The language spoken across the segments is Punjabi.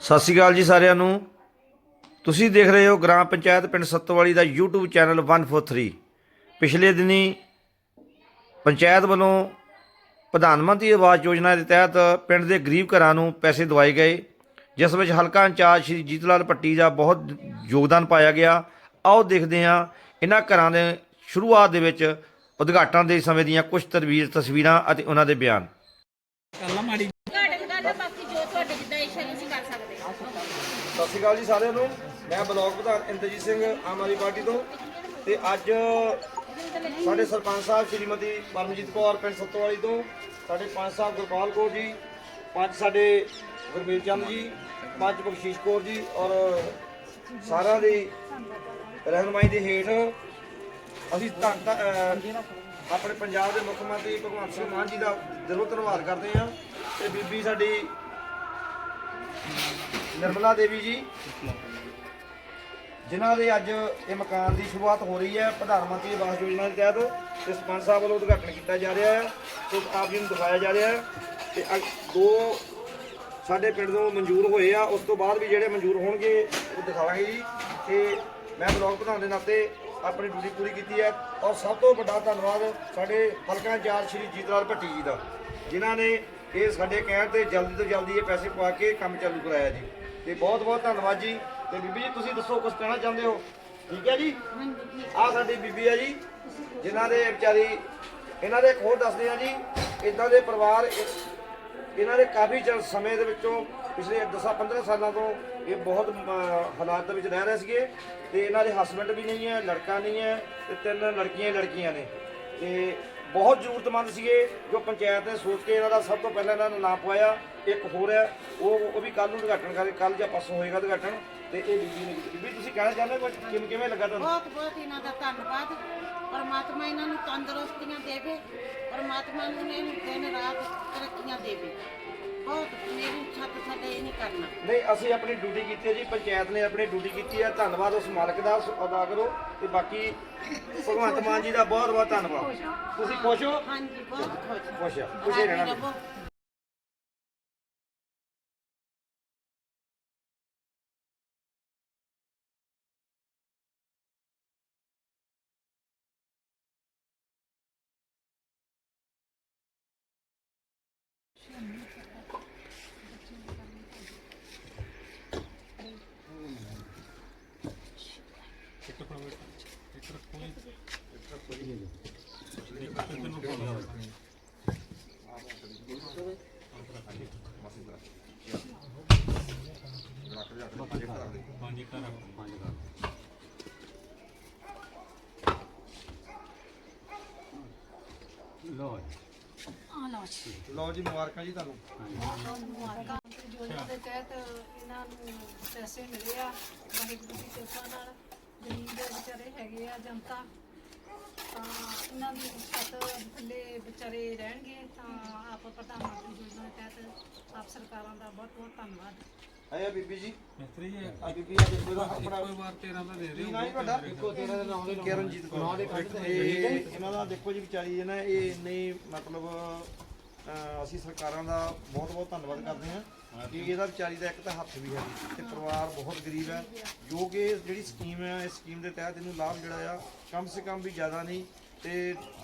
ਸਤਿ ਸ਼੍ਰੀ ਅਕਾਲ ਜੀ ਸਾਰਿਆਂ ਨੂੰ। ਤੁਸੀਂ ਦੇਖ ਰਹੇ ਹੋ ਗ੍ਰਾਮ ਪੰਚਾਇਤ ਪਿੰਡ ਸੱਤੋਵਾਲੀ ਦਾ YouTube ਚੈਨਲ 143 ਪਿਛਲੇ ਦਿਨੀ ਪੰਚਾਇਤ ਵੱਲੋਂ ਪ੍ਰਧਾਨ ਮੰਤਰੀ ਆਵਾਸ ਯੋਜਨਾ ਦੇ ਤਹਿਤ ਪਿੰਡ ਦੇ ਗਰੀਬ ਘਰਾਂ ਨੂੰ ਪੈਸੇ ਦਵਾਏ ਗਏ ਜਿਸ ਵਿੱਚ ਹਲਕਾ ਇੰਚਾਰਜ ਸ਼੍ਰੀ ਜੀਤਲਾਲ ਪੱਟੀ ਦਾ ਬਹੁਤ ਯੋਗਦਾਨ ਪਾਇਆ ਗਿਆ। ਆਓ ਦੇਖਦੇ ਹਾਂ ਇਹਨਾਂ ਘਰਾਂ ਦੇ ਸ਼ੁਰੂਆਤ ਦੇ ਵਿੱਚ ਉਦਘਾਟਨ ਦੇ ਸਮੇਂ ਦੀਆਂ ਕੁਝ ਤਰਵੀਰ ਤਸਵੀਰਾਂ ਅਤੇ ਉਹਨਾਂ ਦੇ ਬਿਆਨ। ਕੱਲਾ ਮਾੜੀ ਗੱਲ ਆ, ਬਾਕੀ ਜੋ ਤੁਹਾਡੇ ਜਿੱਦਾਂ ਇੱਛਾ ਤੁਸੀਂ ਕਰ ਸਕਦੇ ਸਤਿ ਸ਼੍ਰੀ ਅਕਾਲ ਜੀ ਸਾਰਿਆਂ ਨੂੰ। ਮੈਂ ਬਲਾਕ ਪ੍ਰਧਾਨ ਇੰਦਰਜੀਤ ਸਿੰਘ, ਆਮ ਆਦਮੀ ਪਾਰਟੀ ਤੋਂ। ਤੇ ਅੱਜ ਸਾਡੇ ਸਰਪੰਚ ਸਾਹਿਬ ਸ਼੍ਰੀਮਤੀ ਪਰਮਜੀਤ ਕੌਰ ਪਿੰਡ ਸੱਤੋਵਾਲੀ ਤੋਂ, ਸਾਡੇ ਪੰਜ ਸਾਹਿਬ ਗੁਰਪਾਲ ਕੌਰ ਜੀ, ਪੰਜ ਸਾਡੇ ਗੁਰਮੀਤ ਚੰਦ ਜੀ, ਪੰਜ ਬਖਸ਼ੀਸ਼ ਕੌਰ ਜੀ ਔਰ ਸਾਰਿਆਂ ਦੀ ਰਹਿਨਮਾਈ ਦੇ ਹੇਠ ਅਸੀਂ ਧੰਨ ਧੰਨ- ਆਪਣੇ ਪੰਜਾਬ ਦੇ ਮੁੱਖ ਮੰਤਰੀ ਭਗਵੰਤ ਸਿੰਘ ਮਾਨ ਜੀ ਦਾ ਦਿਲੋਂ ਧੰਨਵਾਦ ਕਰਦੇ ਹਾਂ। ਤੇ ਬੀਬੀ ਸਾਡੀ ਨਿਰਮਲਾ ਦੇਵੀ ਜੀ। ਜਿਨ੍ਹਾਂ ਦੇ ਅੱਜ ਇਹ ਮਕਾਨ ਦੀ ਸ਼ੁਰੂਆਤ ਹੋ ਰਹੀ ਹੈ, ਪ੍ਰਧਾਨ ਮੰਤਰੀ ਆਵਾਸ ਯੋਜਨਾ ਦੇ ਤਹਿਤ, ਤੇ ਸਰਪੰਚ ਸਾਹਿਬ ਵੱਲੋਂ ਉਦਘਾਟਨ ਕੀਤਾ ਜਾ ਰਿਹਾ ਹੈ, ਤੇ ਆਪ ਜੀ ਨੂੰ ਦਿਖਾਇਆ ਜਾ ਰਿਹਾ ਹੈ, ਤੇ ਅ- ਦੋ ਸਾਡੇ ਪਿੰਡ ਤੋਂ ਮਨਜ਼ੂਰ ਹੋਏ ਆ, ਉਸ ਤੋਂ ਬਾਅਦ ਵੀ ਜਿਹੜੇ ਮਨਜ਼ੂਰ ਹੋਣਗੇ, ਉਹ ਦਿਖਾਵਾਂਗੇ ਜੀ। ਤੇ ਮੈਂ ਬਲਾਕ ਪ੍ਰਧਾਨ ਦੇ ਨਾਤੇ ਆਪਣੀ ਡਿਊਟੀ ਪੂਰੀ ਕੀਤੀ ਹੈ, ਔਰ ਸਭ ਤੋਂ ਵੱਡਾ ਧੰਨਵਾਦ ਸਾਡੇ ਹਲਕਾ ਇੰਚਾਰਜ ਸ਼੍ਰੀ ਜੀਤਲਾਲ ਭੱਟੀ ਜੀ ਦਾ, ਜਿਨ੍ਹਾਂ ਨੇ ਇਹ ਸਾਡੇ ਕਹਿਣ ਤੇ ਜਲਦੀ ਤੋਂ ਜਲਦੀ ਇਹ ਪੈਸੇ ਪਵਾ ਕੇ ਕੰਮ ਚਾਲੂ ਕਰਾਇਆ ਜੀ। ਤੇ ਬਹੁਤ ਬਹੁਤ ਧੰਨਵਾਦ ਜੀ। ਤੇ ਬੀਬੀ ਜੀ ਤੁਸੀਂ ਦੱਸੋ ਕੁਝ ਕਹਿਣਾ ਚਾਹੁੰਦੇ ਹੋ? ਠੀਕ ਹੈ ਜੀ? ਆਹ ਸਾਡੀ ਬੀਬੀ ਆ ਜੀ ਜਿਨ੍ਹਾਂ ਦੇ ਵਿਚਾਰੀ ਇਹਨਾਂ ਦੇ ਇੱਕ ਹੋਰ ਦੱਸਦੇ ਆ ਜੀ ਇਦਾਂ ਦੇ ਪਰਿਵਾਰ ਇਹਨਾਂ ਦੇ ਕਾਫੀ ਚਿਰ ਸਮੇਂ ਦੇ ਵਿੱਚੋਂ ਪਿਛਲੇ 10 15 ਸਾਲਾਂ ਤੋਂ ਇਹ ਬਹੁਤ ਅਮ, ਹਾਲਾਤ ਦੇ ਵਿੱਚ ਰਹਿ ਰਹੇ ਸੀਗੇ। ਤੇ ਇਹਨਾਂ ਦੇ ਹਸਬੰਡ ਵੀ ਨਹੀਂ ਹੈ ਲੜਕਾ ਨਹੀਂ ਹੈ ਤੇ ਤਿੰਨ ਲੜਕੀਆਂ ਹੀ ਲੜਕੀਆਂ ਨੇ। ਤੇ ਬਹੁਤ ਜ਼ਰੂਰਤਮੰਦ ਸੀਗੇ, ਜੋ ਪੰਚਾਇਤ ਨੇ ਸੋਚ ਕੇ ਇਹਨਾਂ ਦਾ ਸਭ ਤੋਂ ਪਹਿਲਾਂ ਇਹਨਾਂ ਦਾ ਨਾਮ ਪਵਾਇਆ। ਇੱਕ ਹੋਰ ਹੈ, ਉਹ ਉਹ ਵੀ ਕੱਲ ਨੂੰ ਉਦਘਾਟਨ ਕਰੇ ਕੱਲ ਜਾਂ ਪਰਸੋਂ ਹੋਏਗਾ ਉਦਘਾਟਨ, ਤੇ ਇਹ ਬੀਬੀ ਨੇ ਬੀਬੀ, ਤੁਸੀਂ ਕਹਿਣਾ ਚਾਹੁੰਦੇ ਹੋ ਕੁਝ ਕਿਵੇਂ ਕਿਵੇਂ ਲੱਗਾ ਤੁਹਾਨੂੰ? ਬਹੁਤ ਬਹੁਤ ਇਹਨਾਂ ਦਾ ਧੰਨਵਾਦ। ਪਰਮਾਤਮਾ ਇਹਨਾਂ ਨੂੰ ਤੰਦਰੁਸਤੀਆਂ ਦੇਵੇ। ਪਰਮਾਤਮਾ ਨੂੰ ਇਹਨੂੰ ਦਿਨ ਰਾਤ ਨਹੀਂ ਕਰਨਾ। ਨਹੀਂ ਅਸੀਂ ਆਪਣੀ ਡਿਊਟੀ ਕੀਤੀ ਹੈ ਜੀ ਪੰਚਾਇਤ ਨੇ ਆਪਣੀ ਡਿਊਟੀ ਕੀਤੀ ਹੈ। ਧੰਨਵਾਦ ਉਸ ਮਾਲਕ ਦਾ ਸ- ਅਦਾ ਕਰੋ। ਤੇ ਬਾਕੀ ਭਗਵੰਤ ਮਾਨ ਜੀ ਦਾ ਬਹੁਤ ਬਹੁਤ ਧੰਨਵਾਦ। ਤੁਸੀਂ ਖੁਸ਼ ਹੋ? ਹਾਂਜੀ ਬਹੁਤ ਖੁਸ਼ ਖੁਸ਼ ਆ। ਖੁਸ਼ੀ ਰਹਿਣਾ ਲੋ ਰਹੋ। ਲਓ ਜੀ, ਮੁਬਾਰਕਾਂ ਜੀ ਤੁਹਾਨੂੰ ਯੋਜਨਾ ਦੇ ਤਹਿਤ ਇਹਨਾਂ ਨੂੰ ਪੈਸੇ ਮਿਲੇ ਆ, ਵਾਹਿਗੁਰੂ ਦੀ ਕਿਰਪਾ ਨਾਲ ਗਰੀਬ ਦੇ ਵਿਚਾਰੇ ਹੈਗੇ ਆ ਜਨਤਾ ਤਾਂ ਇਹਨਾਂ ਦੀ ਛੱਤ ਥੱਲੇ ਵਿਚਾਰੇ ਰਹਿਣਗੇ ਤਾਂ ਆਪ ਪ੍ਰਧਾਨ ਮੰਤਰੀ ਯੋਜਨਾ ਦੇ ਤਹਿਤ ਆਪ ਸਰਕਾਰਾਂ ਦਾ ਬਹੁਤ ਬਹੁਤ ਧੰਨਵਾਦ। ਆਇਆ ਬੀਬੀ ਜੀ। ਮਿਸਤਰੀ ਜੀ ਆ ਬੀਬੀ ਆ ਦੇਖੋ ਇਹਦਾ ਆਪਣਾ ਕੋਈ ਵਾਰ 13 ਦਾ ਦੇ ਕੀ ਰਹੇ ਨਾਂ ਜੀ ਤੁਹਾਡਾ ਇੱਕੋ ਤੇਰਾ ਦਾ ਨਾਮ ਦੇ ਕਿਰਨਜੀਤ ਕੌਰ। ਇਹ ਇਹਨਾਂ ਦਾ ਦੇਖੋ ਜੀ ਵਿਚਾਰੀ ਹੈ ਨਾ ਇਹ ਨਹੀਂ ਮਤਲਬ ਅਹ, ਅਸੀਂ ਸਰਕਾਰਾਂ ਦਾ ਬਹੁਤ ਬਹੁਤ ਧੰਨਵਾਦ ਕਰਦੇ ਹਾਂ। ਕਿ ਇਹਦਾ ਵਿਚਾਰੀ ਦਾ ਇੱਕ ਤਾਂ ਹੱਥ ਵੀ ਹੈ ਤੇ ਪਰਿਵਾਰ ਬਹੁਤ ਗਰੀਬ ਹੈ। ਜੋ ਕਿ ਜਿਹੜੀ ਸਕੀਮ ਹੈ ਇਸ ਸਕੀਮ ਦੇ ਤਹਿਤ ਇਹਨੂੰ ਲਾਭ ਜਿਹੜਾ ਆ ਕਮ ਸੇ ਕਮ ਵੀ ਜ਼ਿਆਦਾ ਨਹੀਂ ਤੇ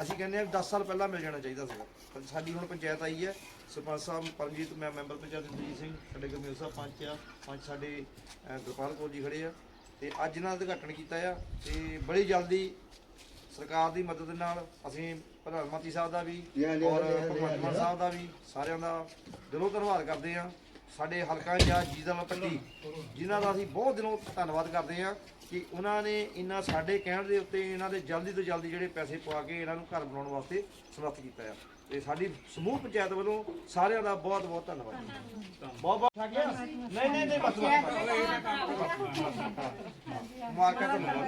ਅਸੀਂ ਕਹਿੰਦੇ ਆ 10 ਸਾਲ ਪਹਿਲਾਂ ਮਿਲ ਜਾਣਾ ਚਾਹੀਦਾ ਸੀਗਾ। ਪਰ ਸਾਡੀ ਹੁਣ ਪੰਚਾਇਤ ਆਈ ਹੈ ਸਰਪੰਚ ਸਾਹਿਬ ਪਰਮਜੀਤ ਮੈਂ ਮੈਂਬਰ ਪੰਚਾਇਤ ਇੰਦਰਜੀਤ ਸਿੰਘ ਸਾਡੇ ਗੁਰਮੇਲ ਸਾਹਿਬ ਪੰਚ ਆ ਪੰਜ ਸਾਡੇ ਗੁਰਪਾਲ ਕੌਰ ਜੀ ਖੜੇ ਆ। ਤੇ ਅੱਜ ਇਹਨਾਂ ਦਾ ਉਦਘਾਟਨ ਕੀਤਾ ਆ ਤੇ ਬੜੀ ਜਲਦੀ ਸਰਕਾਰ ਦੀ ਮਦਦ ਨਾਲ ਅਸੀਂ ਪ੍ਰਧਾਨ ਮੰਤਰੀ ਸਾਹਿਬ ਦਾ ਵੀ ਔਰ ਭਗਵੰਤ ਮਾਨ ਸਾਹਿਬ ਦਾ ਵੀ ਸਾਰਿਆਂ ਦਾ ਦਿਲੋਂ ਧੰਨਵਾਦ ਕਰਦੇ ਹਾਂ। ਸਾਡੇ ਹਲਕਾ ਜਾਂ ਜੀਦਲ ਪੱਟੀ ਜਿਨ੍ਹਾਂ ਦਾ ਅਸੀਂ ਬਹੁਤ ਦਿਨੋਂ ਧੰਨਵਾਦ ਕਰਦੇ ਹਾਂ ਕਿ ਉਹਨਾਂ ਨੇ ਇਹਨਾਂ ਸਾਡੇ ਕਹਿਣ ਦੇ ਉੱਤੇ ਇਹਨਾਂ ਦੇ ਜਲਦੀ ਤੋਂ ਜਲਦੀ ਜਿਹੜੇ ਪੈਸੇ ਪਵਾ ਕੇ ਇਹਨਾਂ ਨੂੰ ਘਰ ਬਣਾਉਣ ਵਾਸਤੇ ਸਮਰੱਥ ਕੀਤਾ ਆ ਤੇ ਸਾਡੀ ਸਮੂਹ ਪੰਚਾਇਤ ਵੱਲੋਂ ਸਾਰਿਆਂ ਦਾ ਬਹੁਤ ਬਹੁਤ ਧੰਨਵਾਦ। ਬਹੁਤ ਬਹੁਤ ਥੱਕ ਨਹੀਂ ਨਹੀਂ ਨਹੀਂ, ਬਸ ਬਸ। ਮਾਰਕਾ ਤੁਹਾਨੂੰ